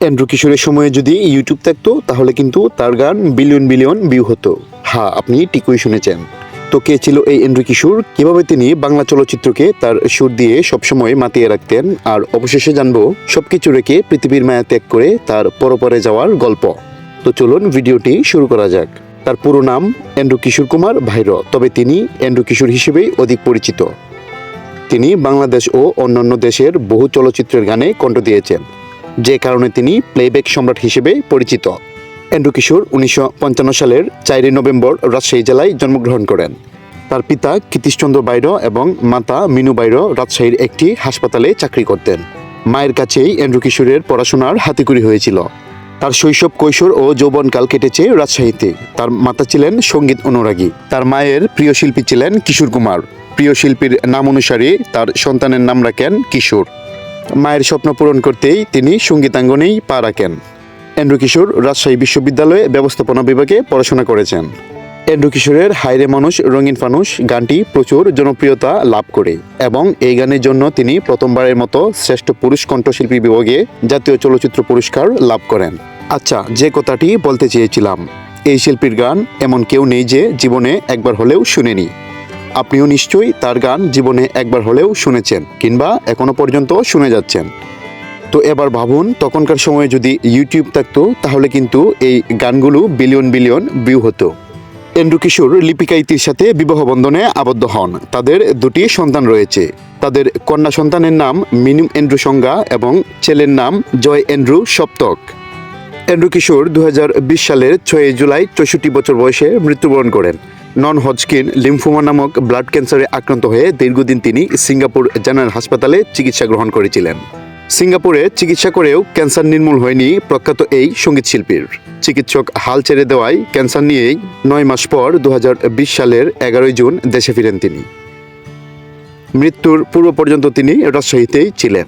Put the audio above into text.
Andrew কিশোরের সময়ে যদি ইউটিউব থাকতো, তাহলে কিন্তু তার গান বিলিয়ন বিলিয়ন ভিউ হতো। হ্যাঁ আপনি ঠিকই শুনেছেন। তো কে ছিল এই এন্ড্রু কিশোর কীভাবে তিনি বাংলা চলচ্চিত্রকে তার সুর দিয়ে সবসময় মাতিয়ে রাখতেন? আর অবশেষে জানব, সবকিছু রেখে পৃথিবীর মায়া ত্যাগ করে তার পরপরে যাওয়ার গল্প। তো চলুন ভিডিওটি শুরু করা যাক। তার পুরো নাম এন্ড্রু কিশোর কুমার ভাইর, তবে তিনি এন্ড্রু কিশোর হিসেবেই অধিক পরিচিত। তিনি বাংলাদেশ ও অন্যান্য দেশের বহু চলচ্চিত্রের গানে কণ্ঠ দিয়েছেন। যে কারণে তিনি প্লেব্যাক সম্রাট হিসেবে পরিচিত। এন্ড্রু কিশোর উনিশশো পঞ্চান্ন সালের চারই নভেম্বর রাজশাহী জেলায় জন্মগ্রহণ করেন। তার পিতা কীতিশচন্দ্র বাইর এবং মাতা মিনু বাইর রাজশাহীর একটি হাসপাতালে চাকরি করতেন। মায়ের কাছেই এন্ড্রু কিশোরের পড়াশোনার হাতিকুড়ি হয়েছিল। তার শৈশব, কৈশোর ও যৌবনকাল কেটেছে রাজশাহীতে। তার মাতা ছিলেন সংগীত অনুরাগী। তার মায়ের প্রিয় শিল্পী ছিলেন কিশোর কুমার। প্রিয় শিল্পীর নাম অনুসারে তার সন্তানের নাম রাখেন কিশোর। মায়ের স্বপ্ন পূরণ করতেই তিনি সঙ্গীতাঙ্গনেই পা রাখেন। এন্ড্রু কিশোর রাজশাহী বিশ্ববিদ্যালয়ে ব্যবস্থাপনা বিভাগে পড়াশোনা করেছেন। এন্ড্রু কিশোরের হাইরে মানুষ রঙিন ফানুষ গানটি প্রচুর জনপ্রিয়তা লাভ করে এবং এই গানের জন্য তিনি প্রথমবারের মতো শ্রেষ্ঠ পুরুষ কণ্ঠশিল্পী বিভাগে জাতীয় চলচ্চিত্র পুরস্কার লাভ করেন। আচ্ছা যে কথাটি বলতে চেয়েছিলাম, এই শিল্পীর গান এমন কেউ নেই যে জীবনে একবার হলেও শুনেনি। আপনিও নিশ্চয়ই তার গান জীবনে একবার হলেও শুনেছেন, কিংবা এখনও পর্যন্ত শুনে যাচ্ছেন। তো এবার ভাবুন, তখনকার সময়ে যদি ইউটিউব থাকতো, তাহলে কিন্তু এই গানগুলো বিলিয়ন বিলিয়ন ভিউ হতো। এন্ড্রু কিশোর, লিপিকা ইতির সাথে বিবাহ বন্ধনে আবদ্ধ হন। তাদের দুটি সন্তান রয়েছে। তাদের কন্যা সন্তানের নাম মিনিম এন্ড্রু সংজ্ঞা এবং ছেলের নাম জয় এন্ড্রু সপ্তক। এন্ড্রু কিশোর দু হাজার বিশ সালের ছয়ই জুলাই চৌষট্টি বছর বয়সে মৃত্যুবরণ করেন। নন হজকিন লিম্ফোমা নামক ব্লাড ক্যান্সারে আক্রান্ত হয়ে দীর্ঘদিন তিনি সিঙ্গাপুর জেনারেল হাসপাতালে চিকিৎসা গ্রহণ করেছিলেন। সিঙ্গাপুরে চিকিৎসা করেও ক্যান্সার নির্মূল হয়নি প্রখ্যাত এই সংগীত শিল্পীর। চিকিৎসক হাল ছেড়ে দেওয়ায় ক্যান্সার নিয়েই নয় মাস পর দু হাজার বিশ সালের এগারোই জুন দেশে ফিরেন তিনি। মৃত্যুর পূর্ব পর্যন্ত তিনি রাজশাহীতেই ছিলেন।